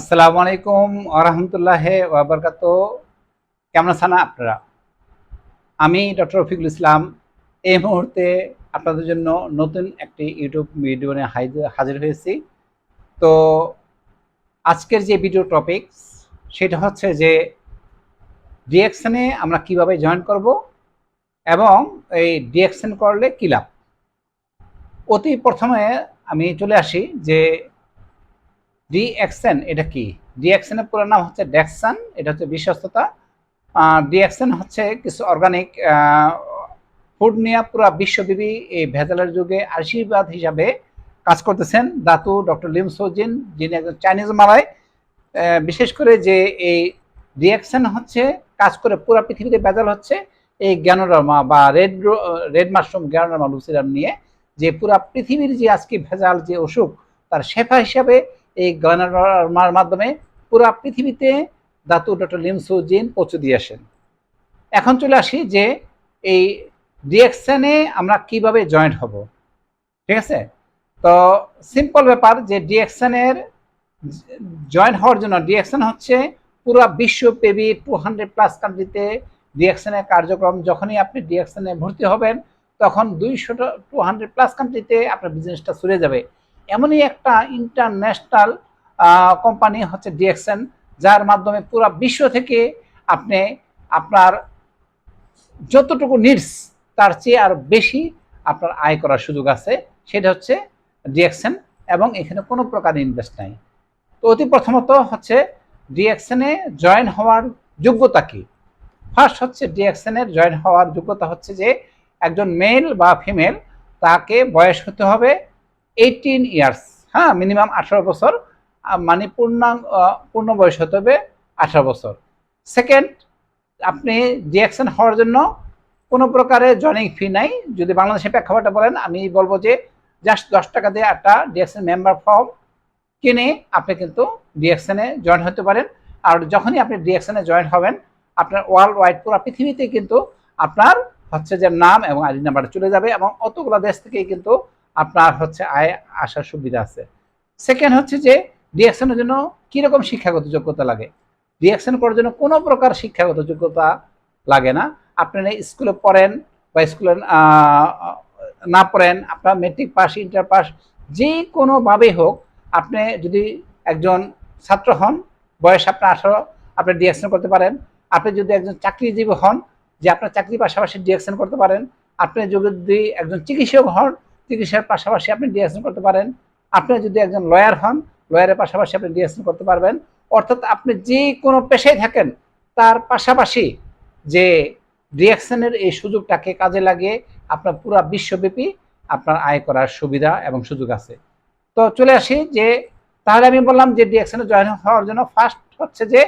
আসসালামু আলাইকুম আরহামতুল্লাহ ওয়াবারকাত কেমন আছেন আপনারা? আমি ডক্টর রফিকুল ইসলাম। এই মুহূর্তে আপনাদের জন্য নতুন একটি ইউটিউব ভিডিও নিয়ে হাজির হয়েছি। তো আজকের যে ভিডিও টপিকস, সেটা হচ্ছে যে ডিএকশনে আমরা কীভাবে জয়েন করব এবং এই ডিএকশন করলে কী লাভ? অতি প্রথমে আমি চলে আসি যে ডিএক্সেন এটা কি? ডিএক্সেনের পুরো নাম হচ্ছে ডেক্সান এটা হচ্ছে বিশ্বস্ততা। ডিএক্সেন হচ্ছে কিছু অর্গানিক ফুড নিয়ে পুরো বিশ্বব্যাপী এই ভেজালের যুগে আশীর্বাদ হিসাবে কাজ করতেছেন দাতু ডক্টর লিম সোজিন, যিনি একজন চাইনিজ মালায়। বিশেষ করে যে এই ডিএক্সেন হচ্ছে কাজ করে পুরো পৃথিবীতে ভেজাল হচ্ছে এই জ্ঞানোরামা বা রেড রেড মাশরুম জ্ঞানোরামা লুসিরাম নিয়ে, যে পুরা পৃথিবীর যে আজকে ভেজাল, যে অসুখ, তার শেফা হিসাবে এই গয়নার মাধ্যমে পুরো পৃথিবীতে দাতু ডক্টর লিমসুজিন পৌঁছে দিয়ে আসেন। এখন চলে আসি যে এই ডিএক্সএনে আমরা কীভাবে জয়েন্ট হব, ঠিক আছে? তো সিম্পল ব্যাপার যে ডিএক্সএনের জয়েন হওয়ার জন্য ডিএক্সএন হচ্ছে পুরো বিশ্বব্যাপী টু হান্ড্রেড প্লাস কান্ট্রিতে ডিএক্সএনের কার্যক্রম। যখনই আপনি ডিএক্সএনে ভর্তি হবেন, তখন দুইশো টু হান্ড্রেড প্লাস কান্ট্রিতে আপনার বিজনেসটা সরে যাবে। এমনই একটা ইন্টারন্যাশনাল কোম্পানি হচ্ছে ডিএক্সএন যার মাধ্যমে পুরো বিশ্ব থেকে আপনি আপনার যতটুকু নিডস তার চেয়ে আর বেশি আপনার আয় করার সুযোগ আছে। সেটা হচ্ছে ডিএক্সএন এবং এখানে কোনো প্রকার ইনভেস্ট নাই। তো অতি প্রথমত হচ্ছে ডিএক্সএনে জয়েন হওয়ার যোগ্যতা কি? ফার্স্ট হচ্ছে ডিএক্সএনের জয়েন হওয়ার যোগ্যতা হচ্ছে যে একজন মেল বা ফিমেল তাকে বয়স হতে হবে এইটিন ইয়ার্স হ্যাঁ মিনিমাম আঠারো বছর। মানে পূর্ণাঙ্গ পূর্ণ বয়স হতে হবে আঠারো বছর। সেকেন্ড আপনি ডিএকশন হওয়ার জন্য কোনো প্রকারের জয়নিং ফি নাই। যদি বাংলাদেশের প্রেক্ষাপটে বলেন, আমি বলব যে জাস্ট দশ টাকা দিয়ে একটা ডিএকশন মেম্বার ফর্ম কিনে আপনি কিন্তু ডিএকশনে জয়েন হতে পারেন। আর যখনই আপনি ডিএকশনে জয়েন হবেন, আপনার ওয়ার্ল্ড ওয়াইড পুরো পৃথিবীতে কিন্তু আপনার হচ্ছে যে নাম এবং আইডি নাম্বার চলে যাবে এবং অতগুলো দেশ থেকেই কিন্তু আপনার হচ্ছে আয় আসার সুবিধা আছে। সেকেন্ড হচ্ছে যে ডিএকশনের জন্য কীরকম শিক্ষাগত যোগ্যতা লাগে? ডিএকশন করার জন্য কোনো প্রকার শিক্ষাগত যোগ্যতা লাগে না। আপনি স্কুলে পড়েন বা স্কুলে না পড়েন, আপনার মেট্রিক পাস ইন্টার পাস যে কোনোভাবেই হোক, আপনি যদি একজন ছাত্র হন, বয়স আপনার আঠারো, আপনি ডিএকশন করতে পারেন। আপনি যদি একজন চাকরিজীবী হন, যে আপনার চাকরির পাশাপাশি ডিএকশন করতে পারেন। আপনি যদি একজন চিকিৎসক হন চিকিৎসার পাশাপাশি আপনি ডিএকশন করতে পারেন। আপনি যদি একজন লয়ার হন লয়ারের পাশাপাশি আপনি ডিএকশন করতে পারবেন। অর্থাৎ আপনি যে কোনো পেশায় থাকেন, তার পাশাপাশি যে ডিএকশনের এই সুযোগটাকে কাজে লাগিয়ে আপনার পুরা বিশ্বব্যাপী আপনার আয় করার সুবিধা এবং সুযোগ আছে। তো চলে আসি যে, তাহলে আমি বললাম যে ডিএকশনে জয়েন হওয়ার জন্য ফার্স্ট হচ্ছে যে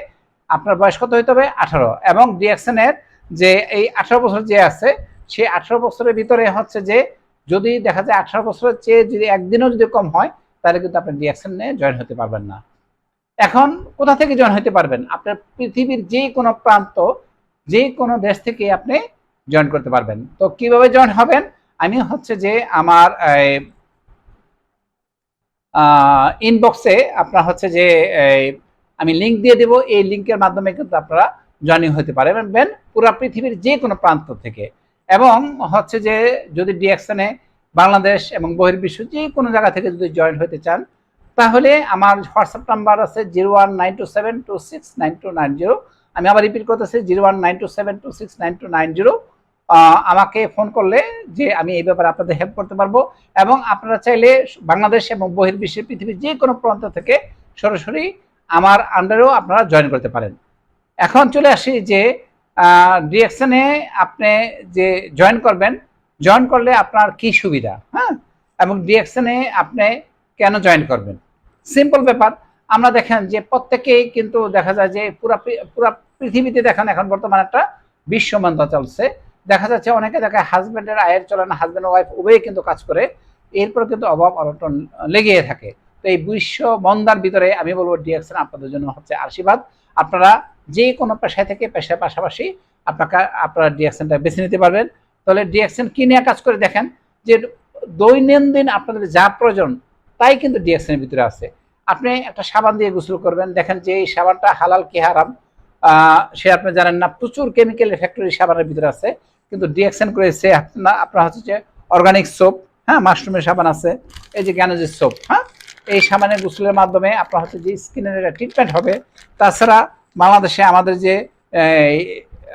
আপনার বয়স কত হতে হবে? আঠারো। এবং ডিএকশনের যে এই আঠারো বছর যে আছে, সেই আঠারো বছরের ভিতরে হচ্ছে যে যদি দেখা যায় আঠারো বছরের চেয়ে যদি একদিনও যদি কম হয়, তাহলে কিন্তু আপনি নিয়ে জয়েন হতে পারবেন না। এখন কোথা থেকে জয়েন হতে পারবেন? আপনার পৃথিবীর যে কোনো প্রান্ত, যে কোনো দেশ থেকে আপনি জয়েন করতে পারবেন। তো কীভাবে জয়েন হবেন? আমি হচ্ছে যে আমার ইনবক্সে আপনার হচ্ছে যে আমি লিংক দিয়ে দেব। এই লিঙ্কের মাধ্যমে কিন্তু আপনারা জয়েনিং হতে পারবেন পুরো পৃথিবীর যে কোনো প্রান্ত থেকে। এবং হচ্ছে যে যদি ডিএকশনে বাংলাদেশ এবং বহির্বিশ্ব যে কোনো জায়গা থেকে যদি জয়েন হতে চান, তাহলে আমার হোয়াটসঅ্যাপ নাম্বার আছে zero one nine two seven two six nine two nine zero. আমি আবার রিপিট করতেছি, zero one nine two seven two six nine two nine zero. আমাকে ফোন করলে যে আমি এই ব্যাপারে আপনাদের হেল্প করতে পারব এবং আপনারা চাইলে বাংলাদেশ এবং বহির্বিশ্বের পৃথিবীর যে কোনো প্রান্ত থেকে সরাসরি আমার আন্ডারেও আপনারা জয়েন করতে পারেন। এখন চলে আসি যে ডিএকশনে আপনি যে জয়েন করবেন জয়েন করলে আপনার কি সুবিধা হ্যাঁ? এবং ডিএকশনে আপনি কেন জয়েন করবেন? সিম্পল ব্যাপার। আমরা দেখেন যে প্রত্যেকেই কিন্তু দেখা যায় যে পুরা পুরা পৃথিবীতে দেখেন এখন বর্তমানে একটা বিশ্বমন্দা চলছে। দেখা যাচ্ছে অনেকে দেখে হাজব্যান্ডের আয়ের চলে না হাজব্যান্ড ওয়াইফ উভয়ে কিন্তু কাজ করে। এরপর কিন্তু অভাব অনটন লেগে থাকে। তো এই বিশ্ব মন্দার ভিতরে আমি বলব ডিএকশন আপনাদের জন্য হচ্ছে আশীর্বাদ। আপনারা যে কোনো পেশায় থেকে পেশার পাশাপাশি আপনাকে, আপনারা ডিএকশনটা বেছে নিতে পারবেন। তাহলে ডিএকশন কি নিয়ে কাজ করে দেখেন যে দৈনন্দিন আপনাদের যা প্রয়োজন, তাই কিন্তু ডিএকশনের ভিতরে আছে। আপনি একটা সাবান দিয়ে গোসল করবেন, দেখেন যে এই সাবানটা হালাল কি হারাম। সে আপনি জানেন না, প্রচুর কেমিক্যাল ফ্যাক্টরি সাবানের ভিতরে আছে। কিন্তু ডিএক্সেন করেছে আপনার হচ্ছে যে অর্গানিক সোপ হ্যাঁ মাশরুমের সাবান আছে, এই যে গ্যানোজের সোপ হ্যাঁ এই সাবানের গোসলের মাধ্যমে আপনার হচ্ছে যে স্কিনের একটা ট্রিটমেন্ট হবে। তাছাড়া বাংলাদেশে আমাদের যে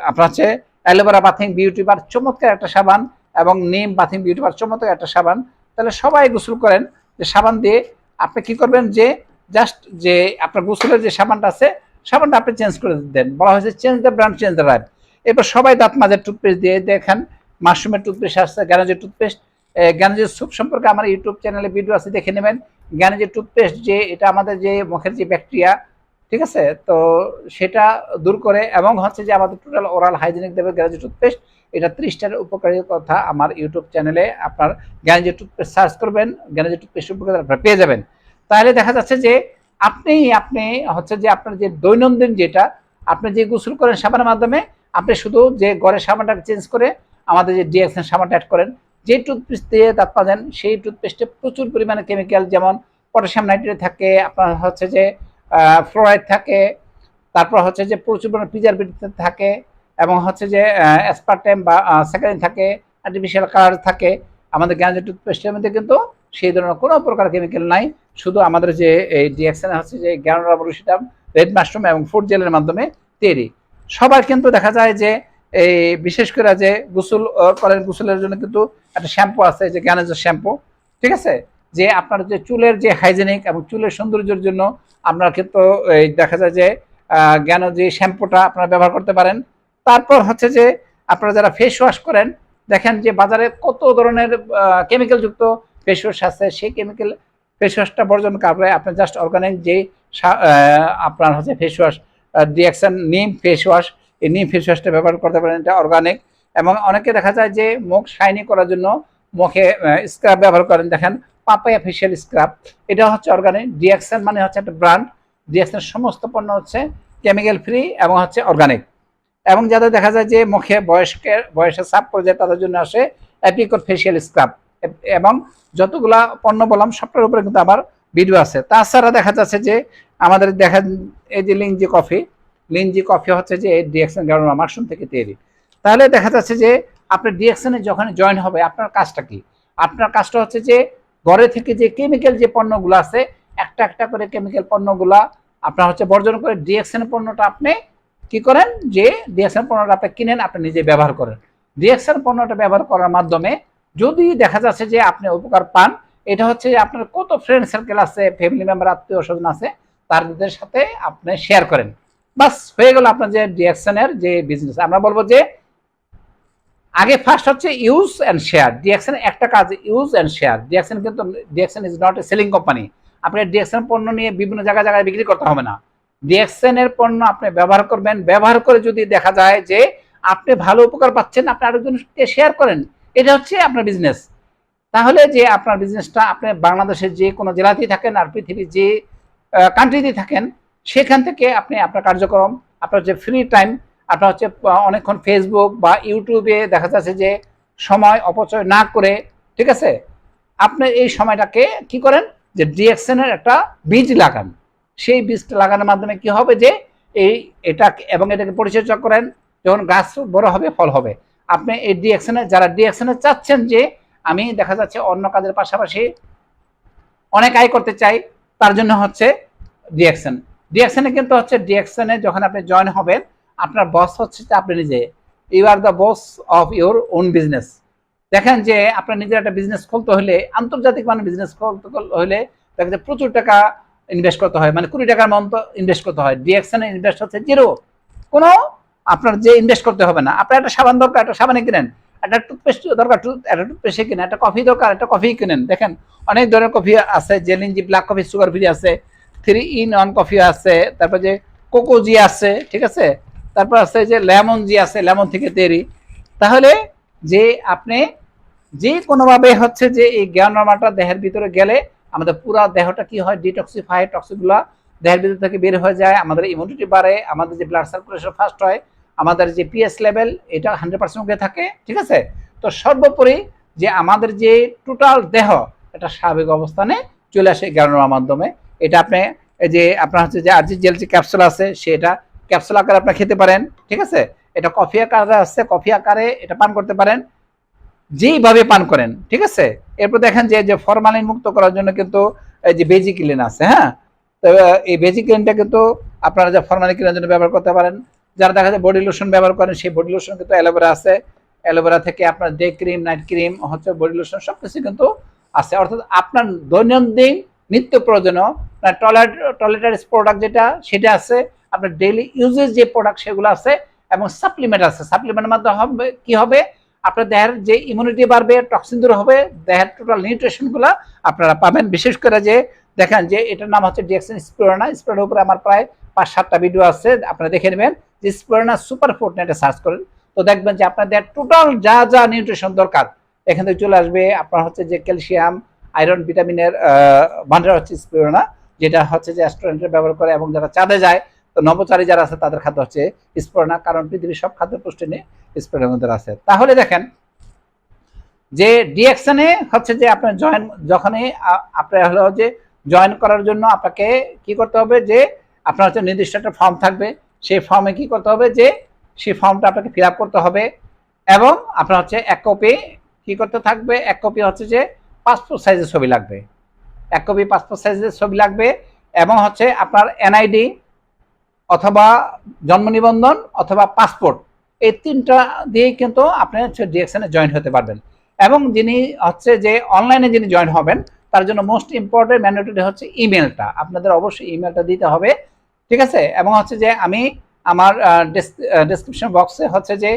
আপনার হচ্ছে অ্যালোভেরা বাথিং বিউটি বার চমৎকার একটা সাবান এবং নিম বাথিং বিউটি বার চমৎকার একটা সাবান। তাহলে সবাই গোসল করেন, যে সাবান দিয়ে আপনি কি করবেন যে জাস্ট যে আপনার গোসলের যে সাবানটা আছে, সাবানটা আপনি চেঞ্জ করে দেন। বলা হয়েছে change the brand change the life এরপর সবাই দাঁত মাজের টুথপেস্ট দিয়ে দেখেন মাশরুমের টুথপেস্ট আসছে গ্যানেজের টুথপেস্ট গ্যানেজের স্যুপ সম্পর্কে আমার ইউটিউব চ্যানেলে ভিডিও আছে, দেখে নেবেন। গ্যানেজের টুথপেস্ট যে, এটা আমাদের যে মুখের যে ব্যাকটেরিয়া ঠিক আছে? তো সেটা দূর করে এবং হচ্ছে যে আমাদের টোটাল ওরাল হাইজেনিক দেবে গ্যানেজের টুথপেস্ট এটা ত্রিশটার উপকারী কথা আমার ইউটিউব চ্যানেলে আপনার গ্যানেজের টুথপেস্ট সার্চ করবেন গ্যানেজের টুথপেস্ট উপকার আপনারা পেয়ে যাবেন। তাহলে দেখা যাচ্ছে যে আপনি আপনি হচ্ছে যে আপনার যে দৈনন্দিন যেটা, আপনি যে গোসল করেন সাবানের মাধ্যমে, আপনি শুধু যে ঘরের সাবানটা চেঞ্জ করে আমাদের যে ডিএক্সএন সাবানটা অ্যাড করেন, যে টুথপেস্ট দিয়ে দাঁত মাজেন, সেই টুথপেস্টে প্রচুর পরিমাণে কেমিক্যাল যেমন পটাশিয়াম নাইট্রেট থাকে, আপনার হচ্ছে যে ফ্লোরাইড থাকে, তারপর হচ্ছে যে প্রচুর পরিমাণে প্রিজারভেটিভ থাকে, এবং হচ্ছে যে অ্যাসপারটেম বা স্যাকারিন থাকে আর্টিফিশিয়াল কালার থাকে। আমাদের গ্যাঞ্জের টুথপেস্টের মধ্যে কিন্তু সেই ধরনের কোনো প্রকার কেমিক্যাল নাই। শুধু আমাদের যে, এই ডিএক্সএন হচ্ছে যে গ্যানোরাবরুসিটাম রেড মাশরুম এবং ফুড জেলের মাধ্যমে তৈরি। সবার কিন্তু দেখা যায় যে, এই বিশেষ করে যে গোসল করেন গোসলের জন্য কিন্তু একটা শ্যাম্পু আছে যে গ্যানেজের শ্যাম্পু ঠিক আছে? যে আপনার যে চুলের যে হাইজেনিক এবং চুলের সৌন্দর্যের জন্য আপনার কিন্তু এই দেখা যায় যে জ্ঞান যে শ্যাম্পুটা আপনারা ব্যবহার করতে পারেন। তারপর হচ্ছে যে, আপনারা যারা ফেস ওয়াশ করেন, দেখেন যে বাজারে কত ধরনের কেমিক্যাল যুক্ত ফেস ওয়াশ আছে। সেই কেমিক্যাল ফেস ওয়াশটা বর্জন করে আপনি জাস্ট অর্গানিক যে আপনার হচ্ছে ফেস ওয়াশ ডিএকশন নিম ফেস ওয়াশ এই নিম ফেস ওয়াশটা ব্যবহার করতে পারেন, এটা অর্গানিক এবং অনেকে দেখা যায় যে মুখ শাইনি করার জন্য মুখে স্ক্রাব ব্যবহার করেন। দেখেন পাপায়া ফেশিয়াল স্ক্রাব এটা হচ্ছে অর্গানিক ডিএক্সএন মানে হচ্ছে একটা ব্র্যান্ড ডিএক্সএন সমস্ত পণ্য হচ্ছে কেমিক্যাল ফ্রি এবং হচ্ছে অর্গানিক এবং যাদের দেখা যায় যে মুখে বয়স্কের বয়সে চাপ পড়ে যায়, তাদের জন্য আসে অ্যাপিকট ফেশিয়াল স্ক্রাব এবং যতগুলা পণ্য বললাম, সবটার উপরে কিন্তু আমার ভিডিও আছে। তাছাড়া দেখা যাচ্ছে যে আমাদের দেখা এই যে লিঞ্জি কফি লিঞ্জি কফি হচ্ছে যে ডিএক্সএন গ্রাউন্ড মাশরুম থেকে তৈরি। তাহলে দেখা যাচ্ছে যে আপনি ডিএক্সএনে যখন জয়েন হবে, আপনার কাজটা কি? আপনার কাজটা হচ্ছে যে ঘরে থেকে যে কেমিক্যাল যে পণ্যগুলো আছে, একটা একটা করে কেমিক্যাল পণ্যগুলা আপনার হচ্ছে বর্জন করে ডিএক্সএন পণ্যটা আপনি কি করেন? যে ডিএক্সএন পণ্যটা আপনি কিনেন, আপনি নিজে ব্যবহার করেন। ডিএক্সএন পণ্যটা ব্যবহার করার মাধ্যমে যদি দেখা যাচ্ছে যে আপনি উপকার পান, এটা হচ্ছে যে আপনার কত ফ্রেন্ড সার্কেল আছে ফ্যামিলি মেম্বার আত্মীয় স্বজন আছে, তাদের সাথে আপনি শেয়ার করেন। বাস, হয়ে গেল আপনার যে ডিএক্সএনের যে বিজনেস আমরা বলব যে আগে ফার্স্ট হচ্ছে ইউজ অ্যান্ড শেয়ার ডিএক্সএন একটা কাজ ইউজ অ্যান্ড শেয়ার ডিএক্সএন কিন্তু DXN is not a selling company আপনি ডিএক্সএন পণ্য নিয়ে বিভিন্ন জায়গায় জায়গায় বিক্রি করতে হবে না। ডিএক্সএন এর পণ্য আপনি ব্যবহার করবেন। ব্যবহার করে যদি দেখা যায় যে আপনি ভালো উপকার পাচ্ছেন, আপনি আরেকজনকে শেয়ার করেন, এটা হচ্ছে আপনার বিজনেস তাহলে যে আপনার বিজনেসটা আপনি বাংলাদেশের যে কোনো জেলাতেই থাকেন আর পৃথিবীর যে কান্ট্রিতেই থাকেন, সেখান থেকে আপনি আপনার কার্যক্রম, আপনার যে ফ্রি টাইম আপনার হচ্ছে অনেকক্ষণ ফেসবুক বা ইউটিউবে দেখা যাচ্ছে যে সময় অপচয় না করে, ঠিক আছে? আপনি এই সময়টাকে কি করেন? যে ডিএক্সএনের একটা বীজ লাগান। সেই বীজটা লাগানোর মাধ্যমে কি হবে যে, এই এটা এবং এটাকে পরিচর্যা করেন, যখন গাছ বড় হবে, ফল হবে। আপনি এই ডিএক্সএনে যারা ডিএক্সএনে চাচ্ছেন যে, আমি দেখা যাচ্ছে অন্য কাজের পাশাপাশি অনেক আয় করতে চাই, তার জন্য হচ্ছে ডিএক্সএন ডিএক্সএনে কিন্তু হচ্ছে ডিএক্সএনে যখন আপনি জয়েন হবেন আপনার বস হচ্ছে আপনি নিজে। You are the boss of your own business দেখেন যে আপনার নিজের একটা বিজনেস খুলতে হলে, আন্তর্জাতিক মানে বিজনেস খুলতে হলে দেখা যায় প্রচুর টাকা ইনভেস্ট করতে হয়। মানে কুড়ি টাকার মতো ইনভেস্ট করতে হয়। ডিএক্সএনে ইনভেস্ট হচ্ছে জিরো কোনো আপনার যে ইনভেস্ট করতে হবে না। আপনার একটা সাবান দরকার, একটা সাবানে কিনেন। একটা টুথপেস্ট দরকার টুথ একটা টুথপেস্টে কিনেন। একটা কফি দরকার, একটা কফি কিনেন। দেখেন, অনেক ধরনের কফি আছে। জেলিনজি ব্ল্যাক কফি সুগার ফ্রি আছে। থ্রি ইন ওয়ান কফি আছে। তারপর যে কোকোজি আছে, ঠিক আছে? তারপর আছে যে লেমন জি আছে, লেমন থেকে তৈরি। তাহলে যে আপনি যে কোনোভাবে হচ্ছে যে এই জ্ঞানমাটা দেহের ভিতরে গেলে আমাদের পুরো দেহটা কি হয়? ডিটক্সিফাই টক্সিকগুলা দেহের ভিতর থেকে বের হয়ে যায়, আমাদের ইমিউনিটি বাড়ে, আমাদের যে ব্লাড সার্কুলেশন ফাস্ট হয়, আমাদের যে পিএস লেভেল এটা হান্ড্রেড পার্সেন্ট উঠে থাকে, ঠিক আছে? তো সর্বোপরি যে আমাদের যে টোটাল দেহ, এটা স্বাভাবিক অবস্থানে চলে আসে জ্ঞানমার মাধ্যমে। এটা আপনি এই যে, আপনার হচ্ছে যে আরজি জেল যে ক্যাপসুল আছে, সেটা ক্যাপসুল আকারে আপনি খেতে পারেন, ঠিক আছে? এটা কফি আকারে আছে, কফি আকারে এটা পান করতে পারেন, যেইভাবে পান করেন, ঠিক আছে? এরপর দেখেন যে যে ফরমালিন মুক্ত করার জন্য কিন্তু এই যে বেজি ক্লিন আছে হ্যাঁ? তো, এই বেজি ক্লিনটা কিন্তু আপনারা যে ফরমালিন ক্লিনের জন্য ব্যবহার করতে পারেন। যারা দেখা যায় বডি লোশন ব্যবহার করেন, সেই বডি লোশন কিন্তু অ্যালোভেরা আছে। অ্যালোভেরা থেকে আপনার ডে ক্রিম নাইট ক্রিম হচ্ছে বডি লোশন সব কিছু কিন্তু আছে। অর্থাৎ আপনার দৈনন্দিন নিত্য প্রয়োজনীয় টয়লেট টয়লেটারিস প্রোডাক্ট যেটা, সেটা আছে। আপনার ডেইলি ইউজেস যে প্রোডাক্ট সেগুলো আছে এবং সাপ্লিমেন্ট আছে। সাপ্লিমেন্টের মাধ্যমে হবে, কি হবে? আপনার দেহের যে ইমিউনিটি বাড়বে টক্সিন দূর হবে, দেহের টোটাল নিউট্রিশনগুলা আপনারা পাবেন। বিশেষ করে যে, দেখেন যে, এটার নাম হচ্ছে ডিএক্সন স্পিরোনা স্পিরোনার উপরে আমার প্রায় পাঁচ সাতটা ভিডিও আছে, আপনারা দেখে নেবেন যে স্পিরোনা সুপার ফুড নেটে সার্চ করেন। তো দেখবেন যে আপনার দেহের টোটাল যা যা নিউট্রিশন দরকার, এখান থেকে চলে আসবে আপনার হচ্ছে যে ক্যালসিয়াম আয়রন ভিটামিনের ভান্ডার হচ্ছে স্পিরোনা যেটা হচ্ছে যে রেস্টুরেন্টে ব্যবহার করে এবং যারা চাঁদে যায় তো নবচারী যারা আছে, তাদের খাদ্য হচ্ছে স্পিরোনা কারণ পৃথিবীর সব খাদ্য পুষ্টি নিয়ে স্পিরোনার মধ্যে আছে তাহলে দেখেন, যে ডিএকশনে হচ্ছে যে আপনার জয়েন, যখনই আপনার হলো যে জয়েন করার জন্য আপনাকে কি করতে হবে যে আপনার হচ্ছে নির্দিষ্ট একটা ফর্ম থাকবে। সেই ফর্মে কি করতে হবে যে সেই ফর্মটা আপনাকে ফিল করতে হবে এবং আপনার হচ্ছে এক কপি কি করতে থাকবে? এক কপি হচ্ছে যে পাসপোর্ট সাইজের ছবি লাগবে। এক কপি পাসপোর্ট সাইজের ছবি লাগবে এবং হচ্ছে আপনার এনআইডি অথবা জন্ম নিবন্ধন অথবা পাসপোর্ট, এই তিনটা দিয়েই কিন্তু আপনি হচ্ছে ডিএকশনে জয়েন হতে পারবেন। এবং যিনি হচ্ছে যে অনলাইনে যিনি জয়েন হবেন, তার জন্য মোস্ট ইম্পর্টেন্ট ম্যান্ডেটরি হচ্ছে ইমেলটা। আপনাদের অবশ্যই ইমেলটা দিতে হবে, ঠিক আছে? এবং হচ্ছে যে আমি আমার ডেসক্রিপশন বক্সে হচ্ছে যে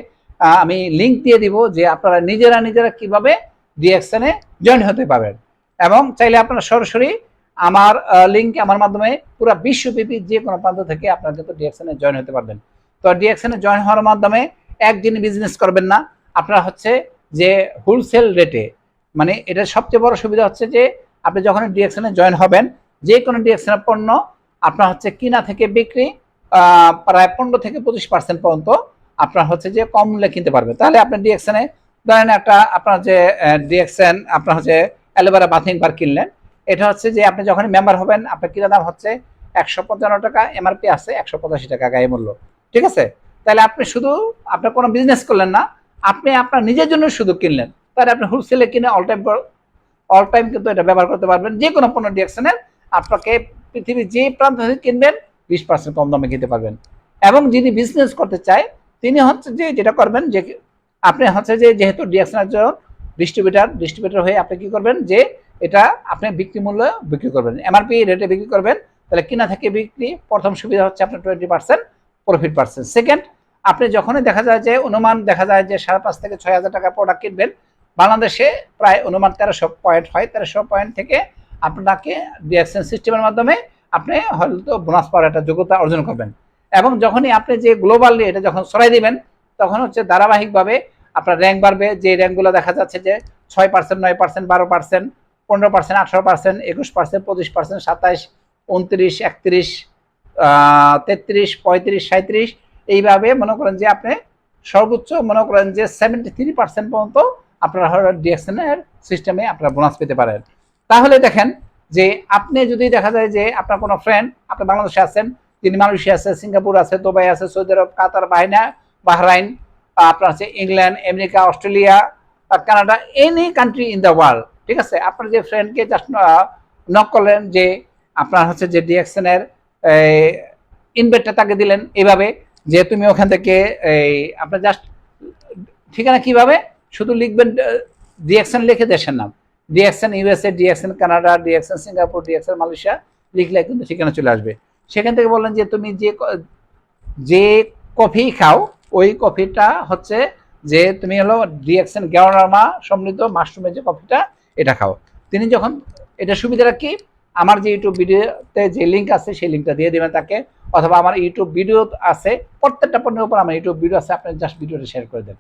আমি লিংক দিয়ে দিব যে আপনারা নিজেরা নিজেরা কীভাবে ডিএকশনে জয়েন হতে পারবেন। এবং চাইলে আপনারা সরাসরি আমার লিঙ্ক আমার মাধ্যমে পুরো বিশ্বব্যাপী যে কোনো প্রান্ত থেকে আপনারা কিন্তু ডিএকশনে জয়েন হতে পারবেন। তো ডিএকশনে জয়েন হওয়ার মাধ্যমে একদিন বিজনেস করবেন না। আপনারা হচ্ছে যে হোলসেল রেটে মানে এটার সবচেয়ে বড় সুবিধা হচ্ছে যে আপনি যখন ডিএকশনে জয়েন হবেন, যে কোনো ডিএকশনের পণ্য আপনার হচ্ছে কিনা থেকে বিক্রি প্রায় পনেরো থেকে পঁচিশ পার্সেন্ট পর্যন্ত আপনার হচ্ছে যে কম মূল্যে কিনতে পারবে। তাহলে আপনার ডিএকশনে ধরেন একটা আপনার যে ডিএকশন আপনার হচ্ছে অ্যালোভেরা বাথিং বার কিনলেন এটা হচ্ছে যে আপনি যখন মেম্বার হবেন, আপনার কিনা দাম হচ্ছে একশো পঞ্চান্ন টাকা এমআরপি আছে একশো পঁচাশি টাকা গায়ে মূল্য। ঠিক আছে? তাহলে আপনি শুধু আপনার কোনো বিজনেস করলেন না, আপনি আপনার নিজের জন্য শুধু কিনলেন। তাহলে আপনি হোলসেলে কিনে অল টাইম অল টাইম কিন্তু এটা ব্যবহার করতে পারবেন। যে কোনো পণ্য ডিএকশনের আপনাকে পৃথিবীর যে প্রান্ত কিনবেন, বিশ পার্সেন্ট কম দামে কিনতে পারবেন। এবং যিনি বিজনেস করতে চায়, তিনি হচ্ছে যে যেটা করবেন যে, আপনি হচ্ছে যে যেহেতু ডিএকশনের জন্য ডিস্ট্রিবিউটার ডিস্ট্রিবিউটার হয়ে আপনি কি করবেন যে এটা আপনি বিক্রি মূল্য বিক্রি করবেন। এমআরপি রেটে বিক্রি করবেন, তাহলে কিনা থেকে বিক্রি, প্রথম সুবিধা হচ্ছে আপনার twenty percent profit percent second আপনি যখনই দেখা যায় যে অনুমান, দেখা যায় যে সাড়ে পাঁচ থেকে ছয় হাজার টাকা প্রোডাক্ট কিনবেন, বাংলাদেশে প্রায় অনুমান তেরোশো পয়েন্ট হয়, তেরোশো পয়েন্ট থেকে আপনাকে ডিএকশন সিস্টেমের মাধ্যমে আপনি হয়তো বোনাস পাওয়ার একটা যোগ্যতা অর্জন করবেন। এবং যখনই আপনি যে গ্লোবালি এটা যখন ছড়াই দিবেন, তখন হচ্ছে ধারাবাহিকভাবে আপনার র্যাঙ্ক বাড়বে। যে র্যাঙ্কগুলো দেখা যাচ্ছে যে ছয় পার্সেন্ট নয় পার্সেন্ট বারো পার্সেন্ট পনেরো পার্সেন্ট আঠারো পার্সেন্ট একুশ পার্সেন্ট পঁচিশ পার্সেন্ট সাতাইশ উনত্রিশ একত্রিশ তেত্রিশ, পঁয়ত্রিশ সাঁত্রিশ এইভাবে মনে করেন যে আপনি সর্বোচ্চ মনে করেন যে সেভেন্টি থ্রি পার্সেন্ট পর্যন্ত আপনারা ডিএকশনের সিস্টেমে আপনারা বোনাস পেতে পারেন। তাহলে দেখেন যে আপনি যদি দেখা যায় যে আপনার কোনো ফ্রেন্ড আপনি বাংলাদেশে আছেন, তিনি মালয়েশিয়া আছে, সিঙ্গাপুর আছে, দুবাই আছে, সৌদি আরব, কাতার, বাহিনা, বাহরাইন, আপনার আছে England, America, Australia, Canada any country in the world ঠিক আছে? আপনার যে ফ্রেন্ডকে জাস্ট নক করলেন যে আপনার হচ্ছে যে ডিএকশনের ইনভেটটা তাকে দিলেন এভাবে, যে তুমি ওখান থেকে এই, আপনার জাস্ট ঠিকানা কীভাবে? শুধু লিখবেন ডিএকশন লিখে দেশের নাম। DXN USA DXN Canada DXN Singapore DXN Malaysia লিখলে কিন্তু ঠিকানা চলে আসবে। সেখান থেকে বললেন যে তুমি যে যে কফি খাও, ওই কফিটা হচ্ছে যে তুমি হলো ডিএকশন গ্যাওনারমা সমৃদ্ধ মাশরুমের যে কফিটা এটা খাও। তিনি যখন এটা সুবিধাটা কি আমার যে ইউটিউব ভিডিওতে যে লিঙ্ক আছে, সেই লিঙ্কটা দিয়ে দেবেন তাকে। অথবা আমার ইউটিউব ভিডিও আছে, প্রত্যেকটা পণ্যের উপর আমার ইউটিউব ভিডিও আছে, আপনি জাস্ট ভিডিওটা শেয়ার করে দেন।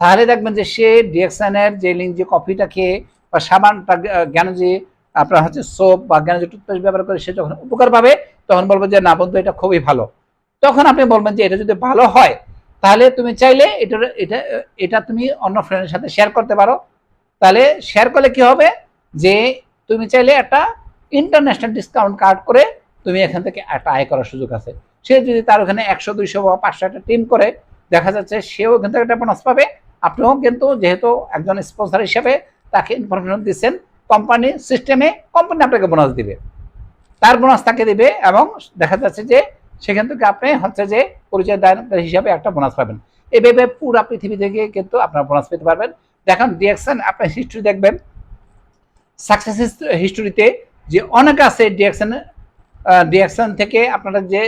তাহলে দেখবেন যে সে ডিএকশনের যে লিঙ্ক যে কফিটা খেয়ে বা সাবানটা জ্ঞান যে আপনার হচ্ছে সোপ বা জ্ঞান যে টুথপেস্ট ব্যবহার করে সে যখন উপকার পাবে, তখন বলব যে, না বন্ধু, এটা খুবই ভালো। তখন আপনি বলবেন যে, এটা যদি ভালো হয়, তাহলে তুমি চাইলে এটা এটা এটা তুমি অন্য ফ্রেন্ডের সাথে শেয়ার করতে পারো। তাহলে শেয়ার করলে কি হবে? যে তুমি চাইলে একটা ইন্টারন্যাশনাল ডিসকাউন্ট কার্ড করে তুমি এখান থেকে একটা আয় করার সুযোগ আছে। সে যদি তার ওখানে একশো, দুইশো বা পাঁচশো একটা টিম করে, দেখা যাচ্ছে সেও এখান থেকে একটা বোনাস পাবে। আপনিও কিন্তু যেহেতু একজন স্পন্সর হিসেবে তাকে ইনফরমেশন দিচ্ছেন কোম্পানি সিস্টেমে কোম্পানি আপনাকে বোনাস দিবে। তার বোনাস তাকে দিবে এবং দেখা যাচ্ছে যে সেখান থেকে আপনি হচ্ছে যে পরিচয় দায়নকারী হিসাবে একটা বোনাস পাবেন। এইভাবে পুরা পৃথিবী থেকে কিন্তু আপনার বোনাস পেতে পারবেন। দেখুন ডিএকশন আপনার হিস্ট্রি দেখবেন। সাকসেস হিস্টোরিতে যে অনেক আছে ডিএকশন ডিএকশন থেকে আপনারা যে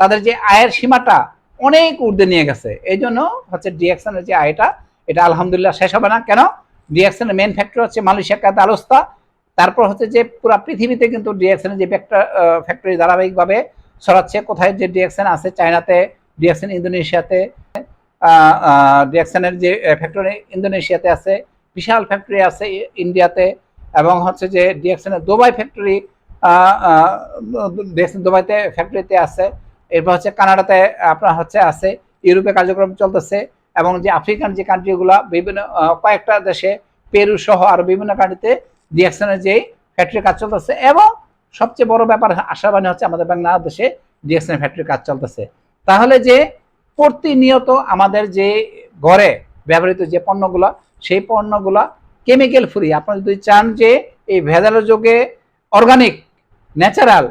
তাদের যে আয়ের সীমাটা অনেক ঊর্ধ্বে নিয়ে গেছে। এই জন্য হচ্ছে ডিএকশনের যে আয়টা, এটা আলহামদুলিল্লাহ শেষ হবে না। কেন? ডিএকশনের মেন ফ্যাক্টর হচ্ছে মালয়েশিয়া কাত আলোস্তা তারপর হচ্ছে যে পুরা পৃথিবীতে কিন্তু ডিএকশনের যে ফ্যাক্টরি ধারাবাহিকভাবে ছড়াচ্ছে। কোথায় যে ডিএকশন আছে? চায়নাতে ডিএকশন ইন্দোনেশিয়াতে। ডিএকশনের যে ফ্যাক্টরি ইন্দোনেশিয়াতে আছে, বিশাল ফ্যাক্টরি আছে ইন্ডিয়াতে, এবং হচ্ছে যে ডিএকশনের দুবাই ফ্যাক্টরি দুবাইতে ফ্যাক্টরিতে আছে, এরপর হচ্ছে কানাডাতে আপনার হচ্ছে আছে, ইউরোপে কার্যক্রম চলতেছে, এবং যে আফ্রিকান যে কান্ট্রিগুলো বিভিন্ন কয়েকটা দেশে পেরু সহ আরও বিভিন্ন কান্ট্রিতে ডিএকশনের যে ফ্যাক্টরি কাজ চলতেছে, এবং সবচেয়ে বড় ব্যাপার আশাবাণী হচ্ছে আমাদের বাংলাদেশে ডিএকশনের ফ্যাক্টরি কাজ চলতেছে। তাহলে যে প্রতিনিয়ত আমাদের যে ঘরে ব্যবহৃত যে পণ্যগুলো, সেই পণ্যগুলো কেমিক্যাল ফ্রি আপনারা যদি চান যে এই ভেজালের যুগে অর্গানিক ন্যাচারাল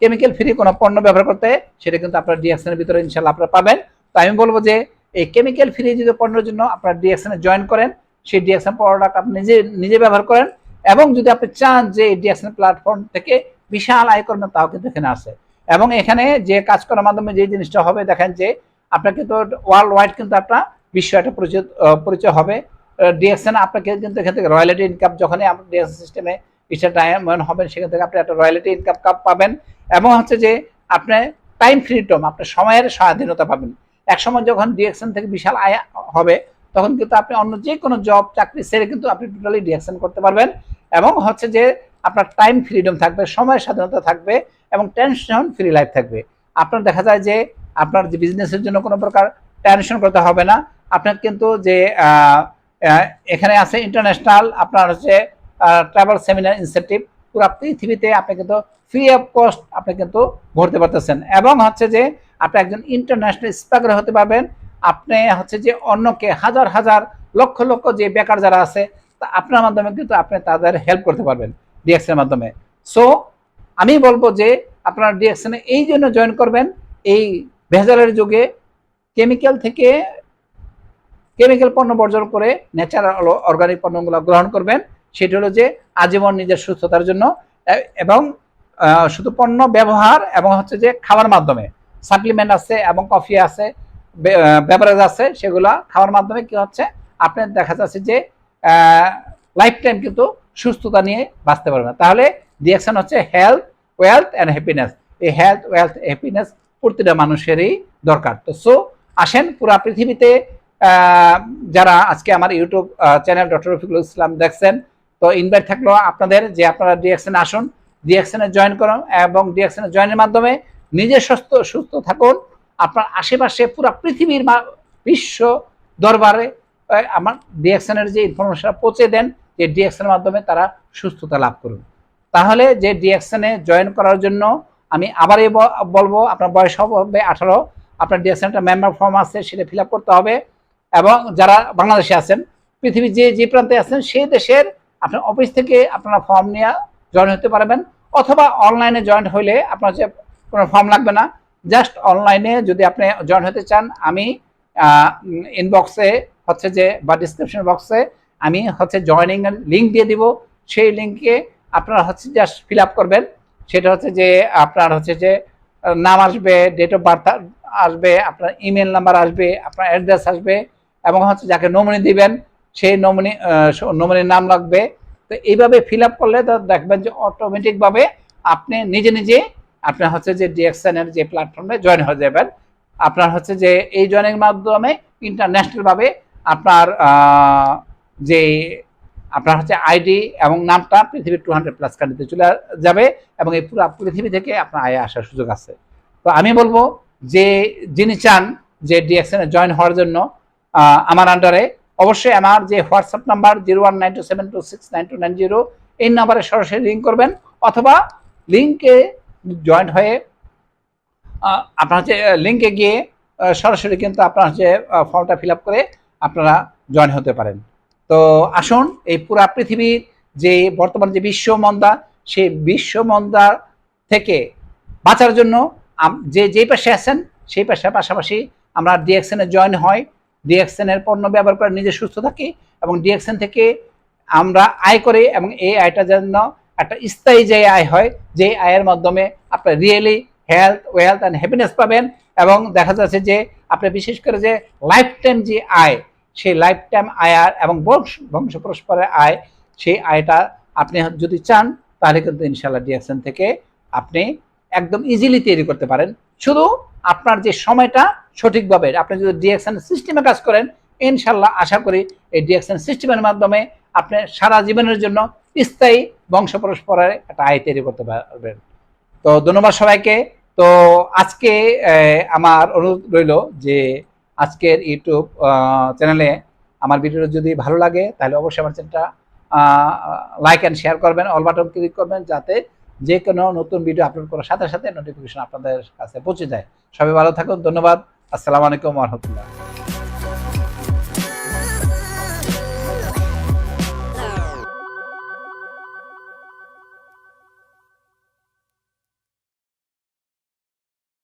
কেমিক্যাল ফ্রি কোনো পণ্য ব্যবহার করতে, সেটা কিন্তু আপনার ডিএক্সনের ভিতরে ইনশাল্লাহ আপনারা পাবেন। তো আমি বলব যে এই কেমিক্যাল ফ্রি যদি পণ্যের জন্য আপনার ডিএক্সনে জয়েন করেন, সেই ডিএক্সন প্রোডাক্ট আপনি নিজে নিজে ব্যবহার করেন। এবং যদি আপনি চান যে এই ডিএক্সন প্ল্যাটফর্ম থেকে বিশাল আয় করবেন তাও কিন্তু এখানে আসে এবং এখানে যে কাজ করার মাধ্যমে যে জিনিসটা হবে, দেখেন যে আপনার কিন্তু ওয়ার্ল্ড ওয়াইড কিন্তু আপনার বিশ্ব একটা পরিচয় হবে। ডিএক্সন আপনাকে কিন্তু এখান থেকে রয়্যালিটি ইনকাম যখনই আপনার ডিএক্সন সিস্টেমে ইস্টার টাইম হবেন, সেখান থেকে আপনি একটা রয়্যালিটি ইনকাম কাপ পাবেন। এবং হচ্ছে যে আপনি টাইম ফ্রিডম আপনার সময়ের স্বাধীনতা পাবেন। এক সময় যখন ডিএকশন থেকে বিশাল আয় হবে, তখন কিন্তু আপনি অন্য যে কোনো জব চাকরি ছেড়ে কিন্তু আপনি টোটালি ডিএকশন করতে পারবেন। এবং হচ্ছে যে আপনার টাইম ফ্রিডম থাকবে, সময়ের স্বাধীনতা থাকবে এবং টেনশন ফ্রি লাইফ থাকবে। আপনার দেখা যায় যে আপনার যে বিজনেসের জন্য কোনো প্রকার টেনশন করতে হবে না। আপনার কিন্তু যে এখানে আছে ইন্টারন্যাশনাল আপনার হচ্ছে ট্রাভেল সেমিনার ইনসেন্টিভ পুরো পৃথিবীতে আপনি কিন্তু ফ্রি অফ কস্ট আপনি কিন্তু ভরতে পারতেছেন। এবং হচ্ছে যে, আপনি একজন ইন্টারন্যাশনাল স্পিকার হতে পারবেন। আপনি হচ্ছে যে, অন্যকে হাজার হাজার, লক্ষ লক্ষ যে বেকার যারা আছে, তা আপনার মাধ্যমে কিন্তু আপনি তাদের হেল্প করতে পারবেন ডিএক্সের মাধ্যমে। সো আমি বলব যে, আপনারা ডিএক্সনে এই জন্য জয়েন করবেন, এই ভেজালের যুগে কেমিক্যাল থেকে কেমিক্যাল পণ্য বর্জন করে ন্যাচারাল অর্গানিক পণ্যগুলো গ্রহণ করবেন। সেটি হলো যে আজীবন নিজের সুস্থতার জন্য এবং শুধু পণ্য ব্যবহার এবং হচ্ছে যে খাওয়ার মাধ্যমে সাপ্লিমেন্ট আছে এবং কফি আছে বেভারেজ আছে, সেগুলো খাওয়ার মাধ্যমে কি হচ্ছে? আপনার দেখা যাচ্ছে যে লাইফ টাইম কিন্তু সুস্থতা নিয়ে বাঁচতে পারবেন তাহলে ডিএকশন হচ্ছে হেলথ ওয়েলথ অ্যান্ড হ্যাপিনেস এই হেলথ ওয়েলথ হ্যাপিনেস প্রতিটা মানুষেরই দরকার। তো সো আসেন পুরা পৃথিবীতে যারা আজকে আমার YouTube channel doctor Rafiqul Islam দেখছেন, তো ইনভাইট থাকল আপনাদের যে আপনারা ডিএকশনে আসুন ডিএকশনে জয়েন করুন এবং ডিএকশনে জয়েনের মাধ্যমে নিজে সুস্থ সুস্থ থাকুন। আপনার আশেপাশে পুরো পৃথিবীর বিশ্ব দরবারে আমার ডিএকশনের যে ইনফরমেশন পৌঁছে দেন, যে ডিএকশনের মাধ্যমে তারা সুস্থতা লাভ করুন। তাহলে যে ডিএকশনে জয়েন করার জন্য আমি আবারই বলব, আপনার বয়স হবে আঠারো, আপনার ডিএকশন একটা মেম্বার ফর্ম আছে, সেটা ফিল করতে হবে। এবং যারা বাংলাদেশে আছেন, পৃথিবীর যে যে প্রান্তে আছেন, সেই দেশের আপনার অফিস থেকে আপনারা ফর্ম নিয়ে জয়েন হতে পারবেন। অথবা অনলাইনে জয়েন হইলে আপনার যে কোনো ফর্ম লাগবে না। জাস্ট অনলাইনে যদি আপনি জয়েন হতে চান, আমি ইনবক্সে হচ্ছে যে, বা ডিসক্রিপশন বক্সে আমি হচ্ছে জয়নিং লিঙ্ক দিয়ে দিব। সেই লিঙ্কে আপনারা হচ্ছে জাস্ট ফিল করবেন। সেটা হচ্ছে যে আপনার হচ্ছে যে, নাম আসবে ডেট অফ বার্থ আসবে, আপনার ইমেল নাম্বার আসবে, আপনার অ্যাড্রেস আসবে, এবং হচ্ছে যাকে নমিনি দিবেন সেই নমিনি নমিনির নাম লাগবে। তো এইভাবে ফিল আপ করলে তো দেখবেন যে অটোমেটিকভাবে আপনি নিজে নিজে আপনার হচ্ছে যে ডিএক্সএনের যে প্ল্যাটফর্মে জয়েন হয়ে যাবেন। আপনার হচ্ছে যে এই জয়েনের মাধ্যমে ইন্টারন্যাশনালভাবে আপনার যে আপনার হচ্ছে আইডি এবং নামটা পৃথিবীর টু হান্ড্রেড প্লাস কান্ট্রিতে চলে যাবে এবং এই পুরো পৃথিবী থেকে আপনার আয়ে আসার সুযোগ আছে। তো আমি বলব যে যিনি চান যে ডিএক্সএনে জয়েন হওয়ার জন্য আমার আন্ডারে অবশ্যই আমার যে WhatsApp number zero one nine two seven two six nine two nine zero এই নাম্বারে সরাসরি লিঙ্ক করবেন অথবা লিঙ্কে জয়েন্ট হয়ে আপনার হচ্ছে লিঙ্কে গিয়ে সরাসরি কিন্তু আপনার হচ্ছে ফর্মটা ফিল করে আপনারা জয়েন হতে পারেন। তো আসুন, এই পুরা পৃথিবীর যে বর্তমান যে বিশ্ব মন্দা সেই বিশ্ব মন্দা থেকে বাঁচার জন্য যে, যেই পাশে আছেন, সেই পাশে পাশাপাশি আমরা ডিএক্সএনে জয়েন হয় ডিএক্সএনের পণ্য ব্যবহার করে নিজে সুস্থ থাকি এবং ডিএক্সএন থেকে আমরা আয় করি এবং এই আয়টা যেন একটা স্থায়ী যে আয় হয়, যে আয়ের মাধ্যমে আপনার really health wealth and happiness পাবেন এবং দেখা যাচ্ছে যে আপনি বিশেষ করে যে লাইফ টাইম যে আয় সেই লাইফ টাইম আয়ার এবং বংশ বংশ পরস্পরের আয়, সেই আয়টা আপনি যদি চান, তাহলে কিন্তু ইনশাল্লাহ ডিএক্সএন থেকে আপনি একদম ইজিলি তৈরি করতে পারেন। শুধু আপনার যে সময়টা সঠিকভাবে, আপনি যদি ডিএক্সএন সিস্টেমে কাজ করেন ইনশাল্লাহ আশা করি এই ডিএক্সএন সিস্টেমের মাধ্যমে আপনি সারা জীবনের জন্য স্থায়ী বংশ পরস্পরের একটা আয় তৈরি করতে পারবেন। তো ধন্যবাদ সবাইকে। তো আজকে আমার অনুরোধ রইল যে আজকের ইউটিউব চ্যানেলে আমার ভিডিও যদি ভালো লাগে, তাহলে অবশ্যই আমার চ্যানেলটা লাইক অ্যান্ড শেয়ার করবেন অল বাটন ক্লিক করবেন, যাতে যে কোনো নতুন ভিডিও আপলোড করার সাথে সাথে নোটিফিকেশন আপনাদের কাছে পৌঁছে যায়। সবাই ভালো থাকুন, ধন্যবাদ, আসসালামু আলাইকুম রহমতুল্লাহ।